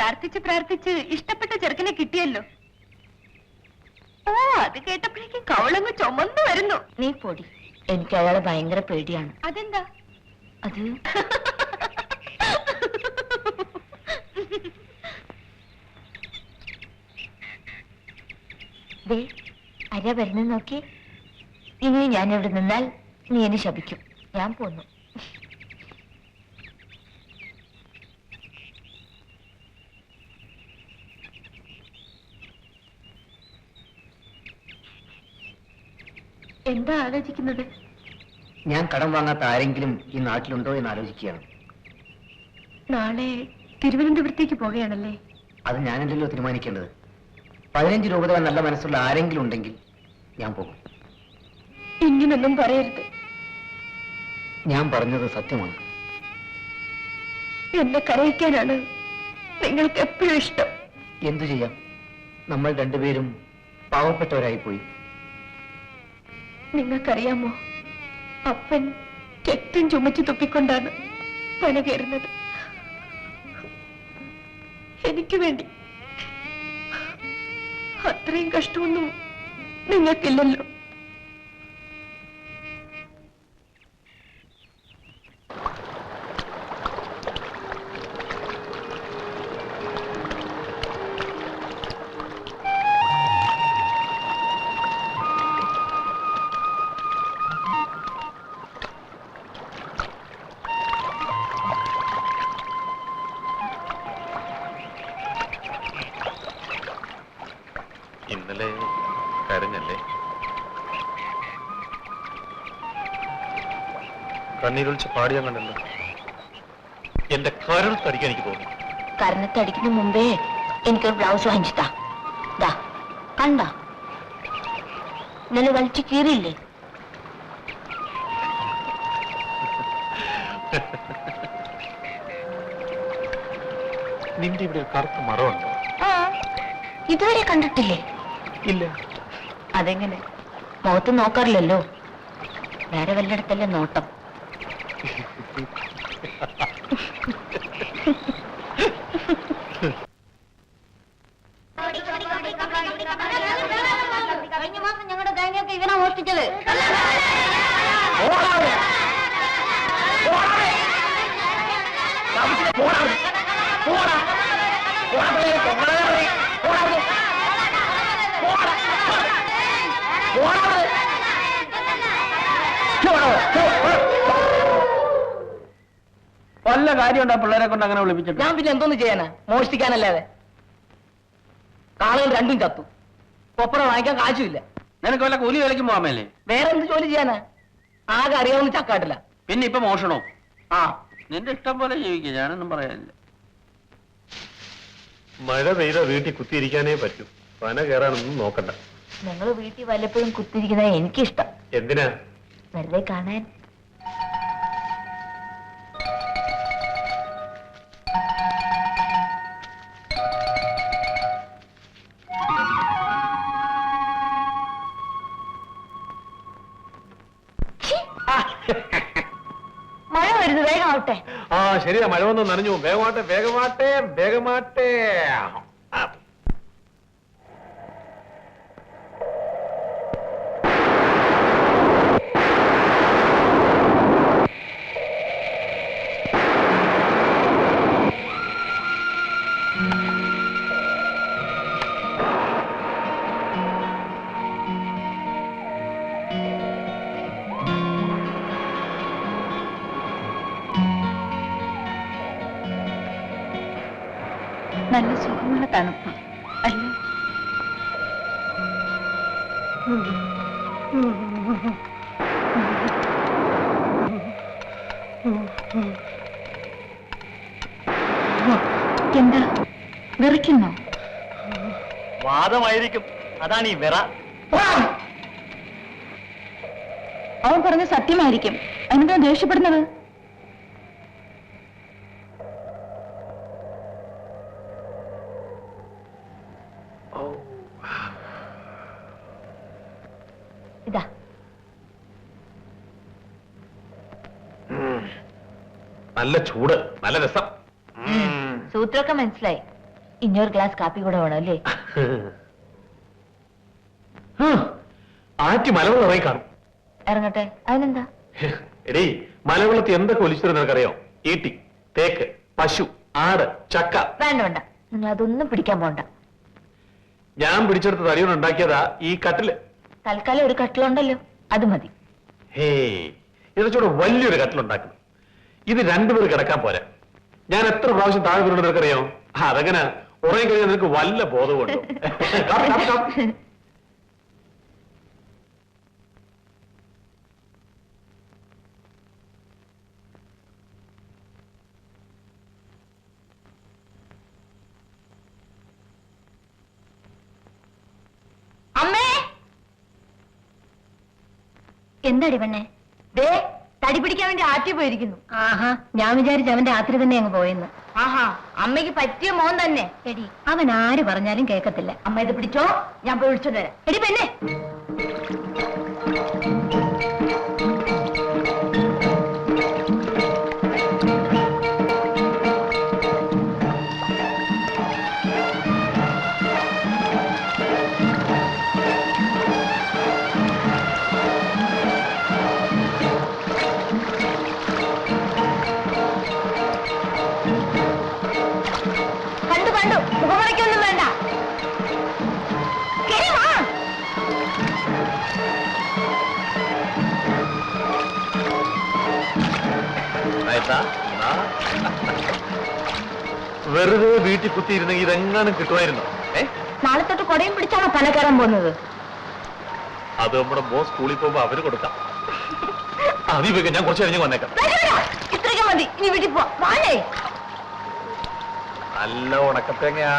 പ്രാർത്ഥിച്ച് പ്രാർത്ഥിച്ച് ഇഷ്ടപ്പെട്ട ചെറുക്കനെ കിട്ടിയല്ലോ. ഓ അത് കേട്ടപ്പോഴേക്കും കവളങ്ങ് ചുമന്നു വരുന്നു. നീ പൊടി. എനിക്ക് അയാളെ ഭയങ്കര പേടിയാണ്. അതെന്താ? അത് ദേ വരുന്ന വരുന്നത് നോക്കി. ഇനി ഞാൻ ഇവിടെ നിന്നാൽ നീ എന്നെ ശപിക്കും. ഞാൻ പോന്നു. എന്താ ആലോചിക്കുന്നത്? ഞാൻ കടം വാങ്ങാത്ത ആരെങ്കിലും ഈ നാട്ടിലുണ്ടോ എന്ന് ആലോചിക്കുകയാണ്. നാളെ തിരുവനന്തപുരത്തേക്ക് പോവുകയാണല്ലേ? അത് ഞാനല്ലല്ലോ തീരുമാനിക്കേണ്ടത്. പതിനഞ്ച് രൂപ തരാൻ നല്ല മനസ്സുള്ള ആരെങ്കിലും ഉണ്ടെങ്കിൽ ഞാൻ പോകും. ഇങ്ങനൊന്നും പറയരുത്. ഞാൻ പറഞ്ഞത് സത്യമാണ്. എന്നെ കരയിക്കാനാണ് നിങ്ങൾക്ക് എപ്പോഴും ഇഷ്ടം. എന്തു ചെയ്യാം? നമ്മൾ രണ്ടുപേരും പാവപ്പെട്ടവരായി പോയി നിങ്ങൾക്കറിയാമോ? അപ്പൻ രക്തം ചുമച്ചു തുപ്പിക്കൊണ്ടാണ് പന കയറുന്നത്. എനിക്ക് വേണ്ടി. അത്രയും കഷ്ടമൊന്നും നിങ്ങൾക്കില്ലല്ലോ. കണ്ണീരൊളിച്ച് പാടിയാൻ കണ്ടല്ലോ എന്റെ കരൾ തടിക്കാൻ എനിക്ക് തോന്നി. കരണത്തടിക്കുന്ന മുമ്പേ എനിക്കൊരു ബ്ലൗസ് വാങ്ങിച്ചിട്ടാ. ദാ കണ്ട. ഇന്നലെ വലിച്ചു കീറിയില്ലേ? നിന്റെ ഇവിടെ ഒരു കറുത്ത മറമുണ്ടോ ആ ഇതുവരെ കണ്ടിട്ടില്ലേ? ഇല്ല. അതെങ്ങനെ? മുഖത്ത് നോക്കാറില്ലല്ലോ. വേറെ വല്ലയിടത്തല്ലേ നോട്ടം? വല്ല കാര്യമുണ്ടോ പിള്ളേരെ കൊണ്ട് അങ്ങനെ വിളിപ്പിച്ചിട്ട്? ഞാൻ പിന്നെ എന്തോന്ന് ചെയ്യാനാ? മോഷ്ടിക്കാനല്ലാതെ. കാളുകൾ രണ്ടും ചത്തു. കൊപ്പറ വാങ്ങിക്കാൻ കാശുമില്ല. നിനക്ക് വല്ല കൂലി വിലയ്ക്ക് പോകാമല്ലേ വേറെ എന്ത് ജോലി ചെയ്യാനാ? ആകെ അറിയാവുന്ന ചക്കാട്ടില്ല പിന്നെ ഇപ്പൊ മോഷണോ ആ. നിന്റെ ഇഷ്ടം പോലെ ജീവിക്കുക ഞാനൊന്നും പറയാനില്ല. മഴ പെയ്ത വീട്ടിൽ കുത്തിയിരിക്കാനേ പറ്റൂ. പന കയറാനൊന്നും നോക്കണ്ട. നിങ്ങൾ വീട്ടിൽ വല്ലപ്പോഴും കുത്തിരിക്കുന്നത് എനിക്കിഷ്ടം. എന്തിനാ? വെറുതെ കാണാൻ. ശരിയാ മഴ വന്ന് നനഞ്ഞു. വേഗമാട്ടെ വേഗമാട്ടെ വേഗമാട്ടെ എന്താ? വിറയ്ക്കുന്നോ? വാദമായിരിക്കും. അതാണ് ഈ വിറ. അവൻ പറഞ്ഞ സത്യമായിരിക്കും. അതിനെന്താ ദേഷ്യപ്പെടുന്നത്? ഇതാ. നല്ല ചൂട് നല്ല രസം. സൂത്രമൊക്കെ മനസ്സിലായി. ഇനിയൊരു ഗ്ലാസ് കാപ്പി കൂടെ വേണം അല്ലേ? ആറ്റി മലവെള്ളം ഇറങ്ങി കാണും. ഇറങ്ങട്ടെ. അതിനെന്താ? എടീ മലവെള്ളത്തിൽ എന്തൊക്കെ ഒലിച്ചിരുന്ന നിനക്കറിയോ? ഈട്ടി തേക്ക് പശു ആട് ചക്ക. വേണ്ട വേണ്ട. നിങ്ങൾ അതൊന്നും പിടിക്കാൻ പോണ്ട. ഞാൻ പിടിച്ചെടുത്ത് തടിയോണ്ട് ഉണ്ടാക്കിയതാ ഈ കട്ടിൽ. തൽക്കാലം ഒരു കട്ടിലുണ്ടല്ലോ അത് മതി. ഹേ വലിയൊരു കട്ടിലുണ്ടാക്കുന്നു. ഇത് രണ്ടുപേർ കിടക്കാൻ പോരാ. ഞാൻ എത്ര പ്രാവശ്യം താഴെ വീണു നിനക്കറിയോ അതെങ്ങനെ ഉറങ്ങി കഴിഞ്ഞാൽ നിനക്ക് വല്ല ബോധമുണ്ടോ കാപ്പി, കാപ്പി, കാപ്പി. അമ്മേ എന്താടി പെണ്ണെ? ദേ തടി പിടിക്കാൻ വേണ്ടി ആറ്റി പോയിരിക്കുന്നു. ആഹാ ഞാൻ വിചാരിച്ചു അവന്റെ രാത്രി തന്നെ അങ്ങ് പോയെന്ന്. ആഹാ അമ്മയ്ക്ക് പറ്റിയ മോൻ തന്നെ. എടി അവൻ ആര് പറഞ്ഞാലും കേക്കത്തില്ല അമ്മ ഇത് പിടിച്ചോ? ഞാൻ പോയി വിളിച്ചോണ്ട് വരാം. എടി പെണ്ണെ കണ്ടു വേണ്ട. ആ. വെറുതെ വീട്ടിൽ കുത്തിയിരുന്നെങ്കിൽ ഇതെങ്ങാനും കിട്ടുമായിരുന്നോ? ഏ? നാളെ തൊട്ട് കൊടയും പിടിച്ചാണോ പല കയറാൻ പോകുന്നത്? അത് നമ്മുടെ മോ സ്കൂളിൽ പോകുമ്പോ അവർ കൊടുക്കാം. ഇവക്ക് ഞാൻ കുറച്ച് കഴിഞ്ഞ് വന്നേക്കാം. ഇത്രയ്ക്ക് മതി. ഇനി വീട്ടിൽ പോ വാണേ നല്ല ഉണക്കത്തേങ്ങയാ.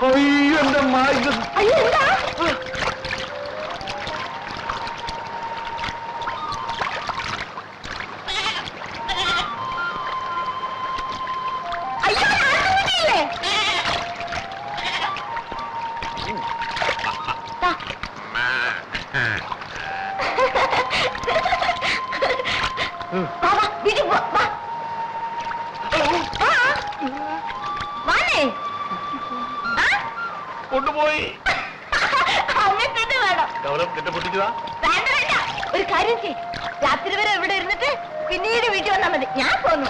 അയ്യോ എന്റെ മാ വീട്ടിൽ പോ, വാ. വാ. വാണേ. ആ? കൊണ്ടുപോയി അങ്ങനെ തന്നെ വേണം ഗൗരവം നിന്റെ പൊട്ടിച്ചതാ വേണ്ട വേണ്ട ഒരു കാര്യം ചെയ് രാത്രി വരെ ഇവിടെ ഇരുന്നിട്ട് പിന്നീട് വീട്ടിൽ വന്നാൽ മതി ഞാൻ പോന്നു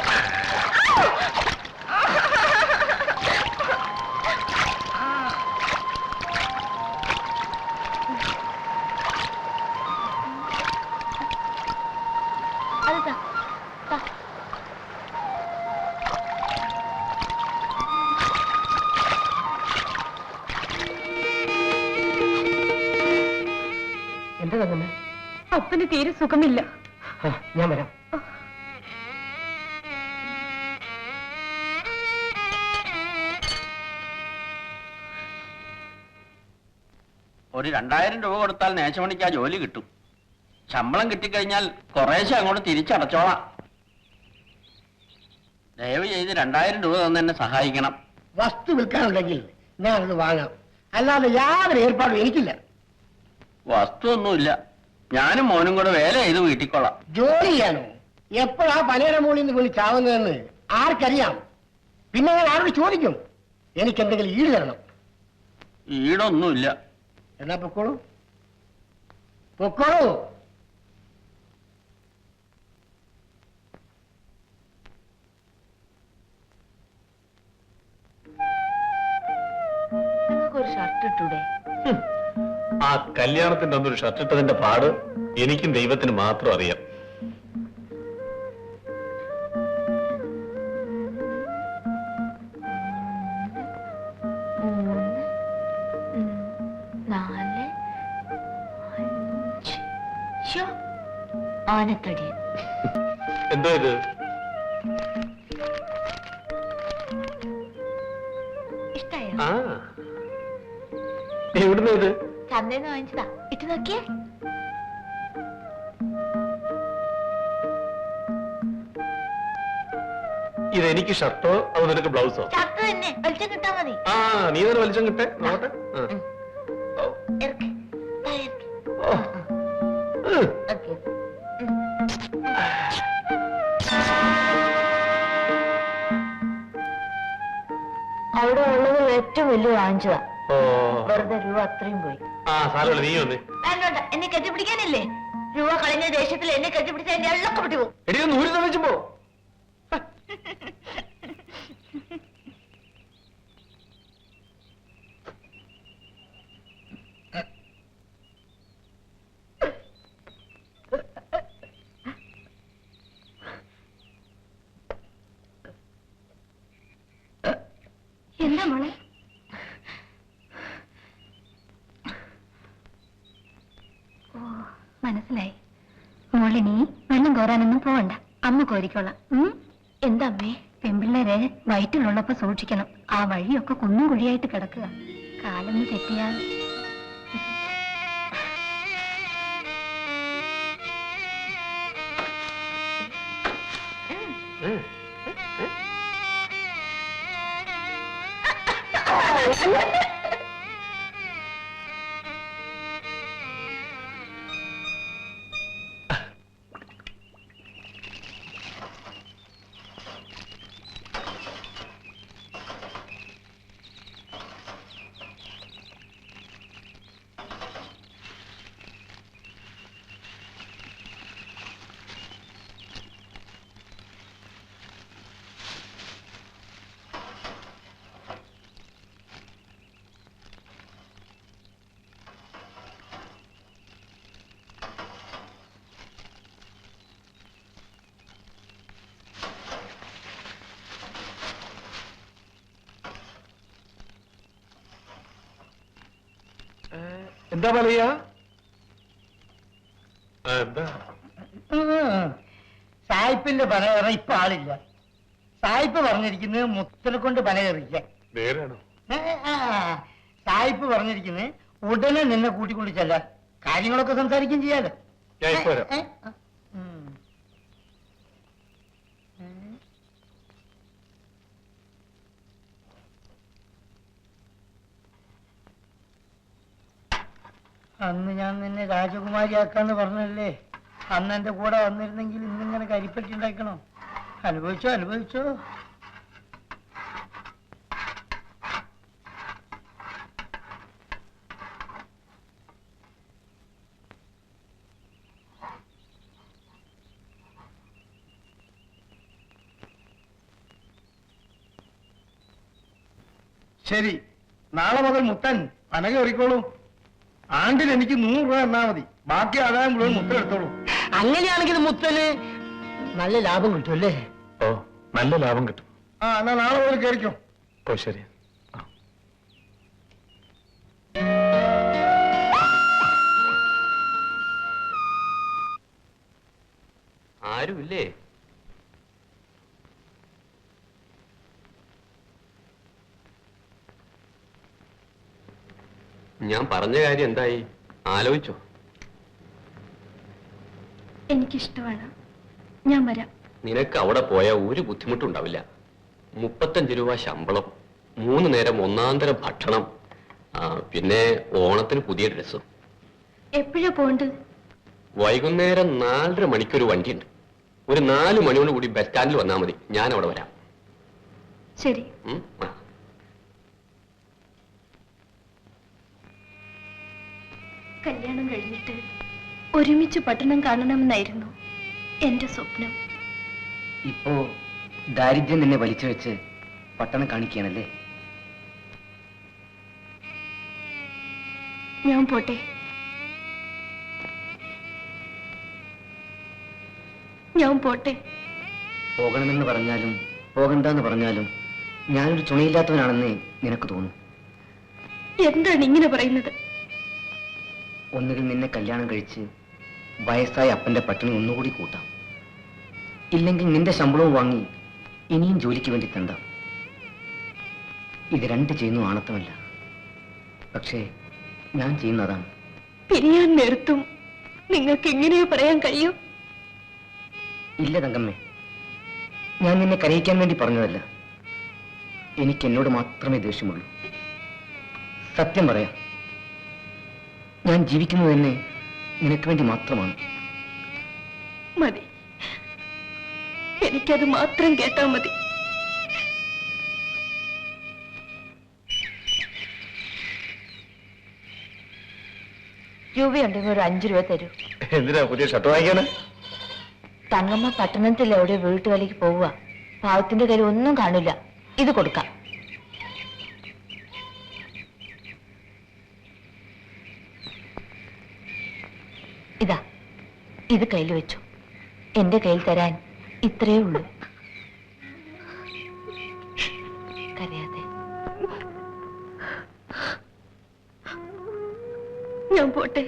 അപ്പന് തീരെ സുഖമില്ല. ഞാൻ വരാം. ഒരു രണ്ടായിരം രൂപ കൊടുത്താൽ നേശമണിക്ക് ആ ജോലി കിട്ടും. ശമ്പളം കിട്ടിക്കഴിഞ്ഞാൽ കുറേശ്ശെ അങ്ങോട്ട് തിരിച്ചടച്ചോളാം. ദയവ് ചെയ്ത് രണ്ടായിരം രൂപ തന്നെ എന്നെ സഹായിക്കണം. വസ്തു വിൽക്കാനുണ്ടെങ്കിൽ ഞാനത് വാങ്ങാം. അല്ലാതെ യാതൊരു ഏർപ്പാടും എനിക്കില്ല. വസ്തുവൊന്നുമില്ല ഞാനും മോനും കൂടെ വേല ചെയ്ത് വീട്ടിക്കൊള്ളാം ജോലി ചെയ്യാനോ? എപ്പോഴാ പലയുടെ മുകളിൽ നിന്ന് വിളിച്ചാവുന്നതെന്ന് ആർക്കറിയാം? പിന്നെ ഞാൻ ആരോട് ചോദിക്കും? എനിക്ക് എന്തെങ്കിലും ഈട് തരണം. ഈടൊന്നുമില്ല. എന്നാ പൊക്കോളൂ. പൊക്കോളൂ. ഒരു ഷർട്ട് ഇട്ടൂടെ? ആ കല്യാണത്തിന്റെ അന്നൊരു ഷർട്ട് ഇട്ടതിന്റെ പാട് എനിക്കും ദൈവത്തിന് മാത്രം അറിയാം. നാല് എന്തോ ഇത്? ചന്തേന്ന് വാങ്ങിച്ചതാ. ഇട്ട് നോക്കിയേ. ഇതെനിക്ക് ഷർട്ടോ അത് നിനക്ക് ബ്ലൗസോ? ഷർട്ട് തന്നെ. വലിച്ചം കിട്ടാ മതി. ആ നീ തന്നെ വലിച്ചം കിട്ടേ. നോട്ടെ അവിടെ ഉള്ളത് ഏറ്റവും വലിയ വാങ്ങിച്ചതാ. വെറുതെ രൂപ അത്രയും പോയി. ആ സാരമില്ല നീ വന്നേ. വേണ്ടോണ്ട എന്നെ കെട്ടിപ്പിടിക്കാനില്ലേ? രൂപ കളഞ്ഞ ദേഷ്യത്തിൽ എന്നെ കെട്ടിപ്പിടിച്ച എന്റെ എള്ളൊക്കെ വിട്ടു പോകും. എടി ഒന്ന് ഊരി തളിച്ചു പോ എന്താ മോളെ ഓ മനസ്സിലായി മോളിനി വെള്ളം കോരാനൊന്നും പോവണ്ട. അമ്മ കോരിക്കോളാം? എന്താ അമ്മേ പെമ്പിള്ളേരെ വയറ്റിലുള്ളപ്പോ സൂക്ഷിക്കണം. ആ വഴിയൊക്കെ കുന്നും കുഴിയായിട്ട് കിടക്കുക. കാലൊന്ന് തെറ്റിയാൽ. എന്താ പറയാ? സായിപ്പിന്റെ പനകറ ഇപ്പൊ ആളില്ല. സായിപ്പ് പറഞ്ഞിരിക്കുന്നത് മുത്തനെ കൊണ്ട് പനകറിക്കാൻ നേരാണോ? സായിപ്പ് പറഞ്ഞിരിക്കുന്നത് ഉടനെ നിന്നെ കൂട്ടിക്കൊണ്ട് ചെല്ലാൻ. കാര്യങ്ങളൊക്കെ സംസാരിക്കുകയും ചെയ്യാലോ ഞാൻ ഇപ്പൊ വരാം ഏ, ഏ, ഉം. അന്ന് ഞാൻ നിന്നെ രാജകുമാരിയാക്കാന്ന് പറഞ്ഞല്ലേ? അന്ന് എന്റെ കൂടെ വന്നിരുന്നെങ്കിൽ ഇന്നിങ്ങനെ കരിപ്പറ്റി ഉണ്ടാക്കണോ അനുഭവിച്ചോ അനുഭവിച്ചോ? ശരി നാളെ മുതൽ മുട്ടൻ പനക എറിക്കോളൂ ആണ്ടിൽ എനിക്ക് നൂറ് രൂപ എന്നാ മതി. ബാക്കി ആദായം മുഴുവൻ മുത്തൽ എടുത്തോളൂ. അങ്ങനെയാണെങ്കിൽ മുത്തൽ നല്ല ലാഭം കിട്ടും അല്ലേ? ഓ നല്ല ലാഭം കിട്ടും. ആ എന്നാ നാളെ പോലെ കയറിക്കോ ഓ ശരി. ആരുമില്ലേ? ഞാൻ പറഞ്ഞ കാര്യം എന്തായി? ആലോചിച്ചോ. എനിക്കിഷ്ടമാണ്. ഞാൻ വരാം. നിനക്ക് അവിടെ പോയാൽ ഒരു ബുദ്ധിമുട്ടുണ്ടാവില്ല. മുപ്പത്തഞ്ച് രൂപ ശമ്പളം മൂന്ന് നേരം ഒന്നാന്തരം ഭക്ഷണം ആ, പിന്നെ ഓണത്തിന് പുതിയ ഡ്രസ്സും എപ്പോഴാ പോണ്ടത് വൈകുന്നേരം നാലര മണിക്കൊരു വണ്ടിയുണ്ട്. ഒരു നാല് മണിയോട് കൂടി ബസ് സ്റ്റാൻഡിൽ വന്നാൽ മതി. ഞാൻ അവിടെ വരാം. ശരി. ഉം? ആ. കല്യാണം കഴിഞ്ഞിട്ട് ഒരുമിച്ച് പട്ടണം കാണണമെന്നായിരുന്നു എന്റെ സ്വപ്നം. ഇപ്പോ ദാരിദ്ര്യം നിന്നെ വലിച്ചു വെച്ച് പട്ടണം കാണിക്കുകയാണല്ലേ? ഞാൻ പോട്ടെ. ഞാൻ പോട്ടെ. പോകണമെന്ന് പറഞ്ഞാലും പോകണ്ടെന്ന് പറഞ്ഞാലും ഞാനൊരു ചുണയില്ലാത്തവനാണെന്നേ നിനക്ക് തോന്നും. എന്താണ് ഇങ്ങനെ പറയുന്നത്? ഒന്നുകിൽ നിന്നെ കല്യാണം കഴിച്ച് വയസ്സായ അപ്പന്റെ പട്ടിണി ഒന്നുകൂടി കൂട്ടാം. ഇല്ലെങ്കിൽ നിന്റെ ശമ്പളവും വാങ്ങി ഇനിയും ജോലിക്ക് വേണ്ടി തണ്ടാം ഇത് രണ്ട് ചെയ്യുന്നു ആണത്തമല്ല. പക്ഷേ ഞാൻ ചെയ്യുന്നതാണ്. പിരിയാൻ നിർത്തും നിങ്ങൾക്ക് എങ്ങനെയോ പറയാൻ കഴിയും. ഇല്ല തങ്കമ്മേ. ഞാൻ നിന്നെ കരയിക്കാൻ വേണ്ടി പറഞ്ഞതല്ല. എനിക്ക് എന്നോട് മാത്രമേ ദേഷ്യമുള്ളൂ. സത്യം പറയാം. ഞാൻ ജീവിക്കുന്നത് തന്നെ നിനക്ക് വേണ്ടി മാത്രമാണ്. മതി. എനിക്കത് മാത്രം കേട്ടാ മതി. രൂപയുണ്ടെങ്കിൽ ഒരു അഞ്ചു രൂപ തരൂ. എന്തിനാ പുതിയ ഷർട്ട് വാങ്ങിക്കാണ്? തങ്ങമ്മ പട്ടണത്തിൽ എവിടെ വീട്ടുവേലയ്ക്ക് പോവുക. പാവത്തിന്റെ കയ്യിൽ ഒന്നും കാണില്ല. ഇത് കൊടുക്കാം. ഇത് കയ്യിൽ വെച്ചു. എന്റെ കയ്യിൽ തരാൻ ഇത്രയേ ഉള്ളൂ. കരയാതെ. ഞാൻ പോട്ടെ.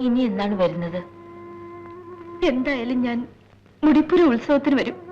ഇനി എന്താണ് വരുന്നത്? എന്തായാലും ഞാൻ മുടിപ്പുര ഉത്സവത്തിന് വരും.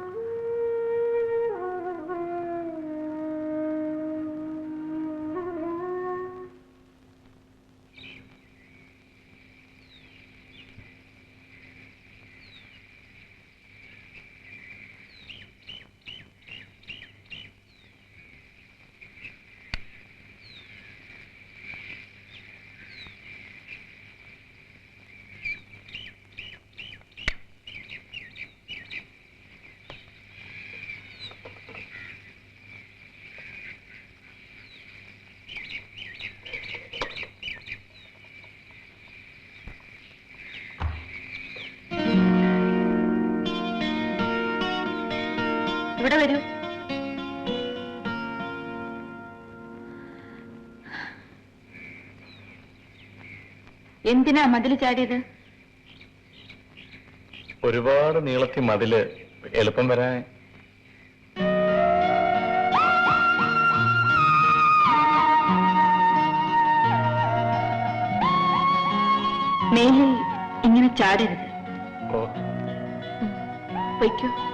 ഇവിടെ വരൂ? എന്തിനാ മതിൽ ചാടിയത്? ഒരുപാട് നീളത്തി മതിൽ എളുപ്പം വരാൻ. മേലിൽ ഇങ്ങനെ ചാടരുത്. പൊയ്ക്കോ